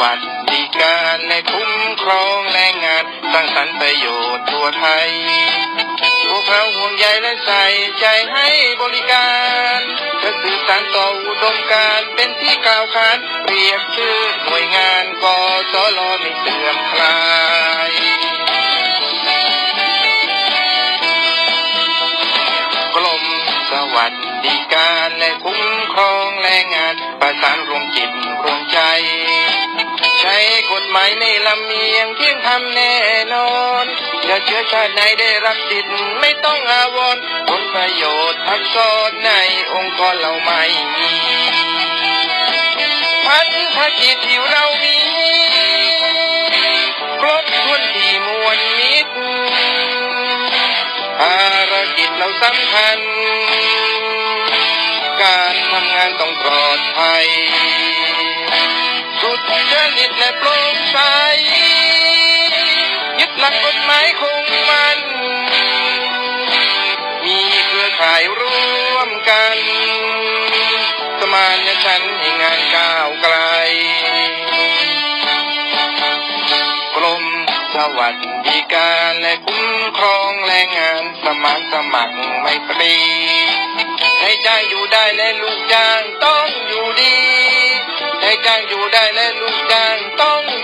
วัสดิการและคุ้มครองแรงงานสร้างสรรค์ประโยชน์ทั่วไทย พวกเราห่วงใยและใส่ใจให้บริการเพื่อสื่อสารต่ออุดมการเป็นที่กล่าวขานเรียกชื่อหน่วยงานกสลไม่เสื่อมคลายกรมสวัสดิการและคุ้มครองแรงงานประสานรวมจิต กฎหมายไม่ลำเอียงเที่ยงธรรมแน่นอนอย่าเชื้อชาติไหนได้รับสิทธิ์ไม่ต้องอาวรผลประโยชน์ทับซ้อนในองค์กรเราไม่มีพันธกิจที่เรามีครบถ้วนที่มวลมิตรภารกิจเราสำคัญ การทำงานต้องปลอดภัย หลักกฎหมายคงมัน มีเครือข่ายร่วมกัน สมานฉันให้งานก้าวไกล กรมสวัสดิการและคุ้มครองแรงงานสมัครสมัครไม่ตรีให้จ้างอยู่ได้และลูกจ้างต้องอยู่ดีให้จ้างอยู่ได้และลูกจ้างต้องอยู่